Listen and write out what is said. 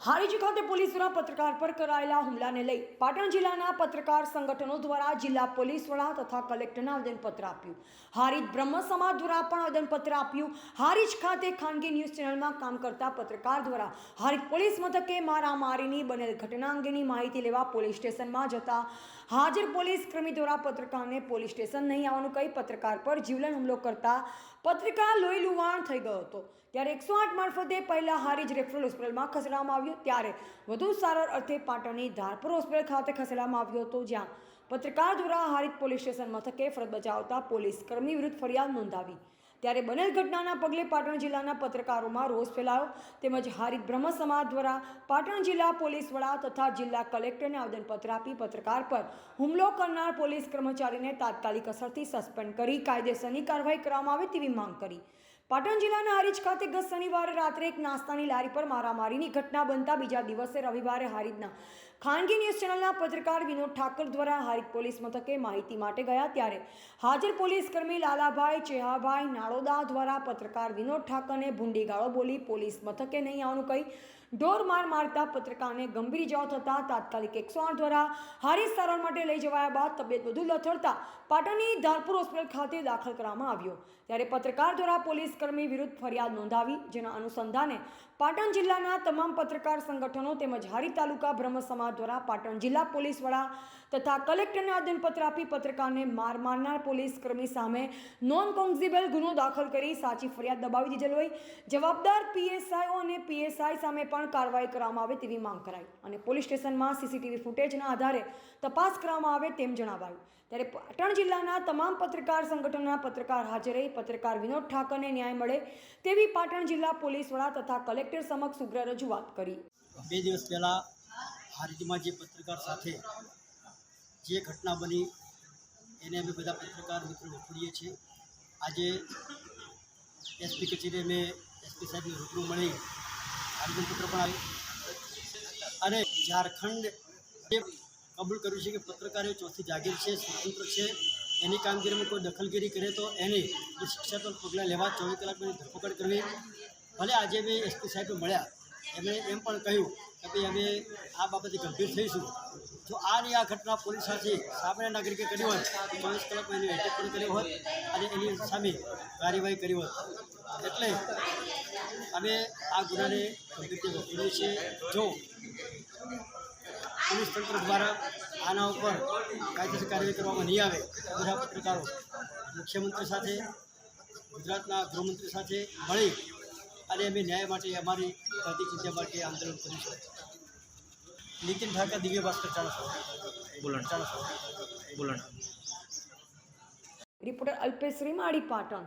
હારીજ ખાતે પોલીસ દ્વારા પત્રકાર પર કરાયેલા હુમલાને લઈ પાટણ જિલ્લાના પત્રકાર સંગઠનો દ્વારા જિલ્લા પોલીસ વડા તથા કલેક્ટરને આવેદનપત્ર આપ્યું. હારીજ બ્રહ્મ સમાજ દ્વારા પણ આવેદનપત્ર આપ્યું. હારીજ ખાતે ખાનગી ન્યૂઝ ચેનલમાં કામ કરતા પત્રકાર દ્વારા હારીજ પોલીસ મથકે મારામારીની બનેલ ઘટના અંગેની માહિતી લેવા પોલીસ સ્ટેશનમાં જતા હાજર પોલીસ કર્મી દ્વારા પત્રકારને પોલીસ સ્ટેશન નહીં આવવાનું કહી પત્રકાર પર જીવલેણ હુમલો કરતા પત્રકાર લોહી લુવાણ થઈ ગયો હતો. ત્યારે એકસો આઠ મારફતે પહેલા હારીજ રેફરલ હોસ્પિટલમાં ખસેડવામાં આવ્યો ત્યારે વધુ સારવાર અર્થે પાટણની ધારપુર હોસ્પિટલ ખાતે ખસેડવામાં આવ્યો હતો, જ્યાં પત્રકાર દ્વારા હારિત પોલીસ સ્ટેશન મથકે ફરજ બજાવતા પોલીસ કર્મી વિરુદ્ધ ફરિયાદ નોંધાવી. ત્યારે બનેલ ઘટનાના પગલે પાટણ જિલ્લાના પત્રકારોમાં રોષ ફેલાયો. તેમજ હારિત બ્રહ્મ સમાજ દ્વારા પાટણ જિલ્લા પોલીસ વડા તથા જિલ્લા કલેક્ટરને આવેદનપત્ર આપી પત્રકાર પર હુમલો કરનાર પોલીસ કર્મચારીને તાત્કાલિક અસરથી સસ્પેન્ડ કરી કાયદેસરની કાર્યવાહી કરવામાં આવે તેવી માંગ કરી. પાટણ જિલ્લાના હારીજ ખાતે ગત શનિવારે રાત્રે એક નાસ્તાની લારી પર મારામારીની ઘટના બનતા બીજા દિવસે રવિવારે હારીજના ખાનગી ન્યૂઝ ચેનલના પત્રકાર વિનોદ ઠાકર દ્વારા હારિક પોલીસ મથકે માહિતી માટે ગયા ત્યારે હાજર પોલીસ કર્મી લાલાભાઈ ચેહાભાઈ નાળોદા દ્વારા પત્રકાર વિનોદ ઠાકરને ભૂંડી ગાળો બોલી પોલીસ મથકે નહીં આવવાનું કહી ઢોર માર મારતા પત્રકારને ગંભીર ઇજાઓ થતાં તાત્કાલિક એકસો આઠ દ્વારા હારીસ સારવાર માટે લઈ જવાયા બાદ તબિયત વધુ લથડતા પાટણની ધારપુર હોસ્પિટલ ખાતે દાખલ કરવામાં આવ્યો. ત્યારે પત્રકાર દ્વારા પોલીસ કર્મી વિરુદ્ધ ફરિયાદ નોંધાવી, જેના અનુસંધાને પાટણ જિલ્લાના તમામ પત્રકાર સંગઠનો તેમજ હારી તાલુકા બ્રહ્મ સમાજ દ્વારા પાટણ જિલ્લા પોલીસ વડા તથા કલેક્ટરને આવેદનપત્ર આપી પત્રકારને માર મારનાર પોલીસ કર્મી સામે નોન કોન્ઝિબલ ગુનો દાખલ કરી સાચી ફરિયાદ દબાવી દીધેલ હોય. જવાબદાર પીએસઆઈઓ અને પીએસઆઈ સામે પણ કાર્યવાહી કરવામાં આવે તેવી માંગ કરાઈ અને પોલીસ સ્ટેશનમાં સીસીટીવી ફૂટેજના આધારે તપાસ કરવામાં આવે તેમ જણાવાયું. ત્યારે પાટણ જિલ્લાના તમામ પત્રકાર સંગઠનના પત્રકાર હાજર રહી પત્રકાર વિનોદ ઠાકરને ન્યાય મળે તેવી પાટણ જિલ્લા પોલીસ વડા તથા કલેક્ટર સમક્ષ ઉગ્ર રજૂઆત કરી. બે દિવસ પહેલાં હારીજમાં જે પત્રકાર સાથે જે ઘટના બની, એને અમે બધા પત્રકાર મિત્રો વખોડીએ છીએ. આજે એસપી કચેરી અમે એસપી સાહેબને રૂબરૂ મળી આવેદનપત્ર પણ આવ્યું અને ઝારખંડ એ કબૂલ કર્યું છે કે પત્રકારો ચોથી જાગીર છે, સ્વતંત્ર છે. એની કામગીરીમાં કોઈ દખલગીરી કરે તો એને જે શિક્ષાત્મક પગલાં લેવા ચોવીસ કલાકની ધરપકડ કરવી. ભલે આજે અમે એસપી સાહેબ મળ્યા એમણે એમ પણ કહ્યું કે ભાઈ અમે આ બાબતે ગંભીર થઈશું. જો આની આ ઘટના પોલીસ સાથે સામાન્ય નાગરિકે કરી હોત તો ચોવીસ કલાકમાં એની અટક પણ કરી હોત અને એની સામે કાર્યવાહી કરી હોત એટલે અમે આ ગુનાને ગંભીરથી વખોડીએ છીએ. જો પોલીસ તંત્ર દ્વારા આના ઉપર કાયદેસર કાર્યવાહી કરવામાં નહીં આવે બધા પત્રકારો મુખ્યમંત્રી સાથે, ગુજરાતના ગૃહમંત્રી સાથે મળી અને અમે ન્યાય માટે અમારી પ્રતિ ચિંતા માટે આંદોલન કરીશું નીતિન ઠાકર દિવ્ય ભાસ્કર ચાણસો બોલણ ચાણસો બોલણ રિપોર્ટર અલ્પેશ રીમાડી પાટણ.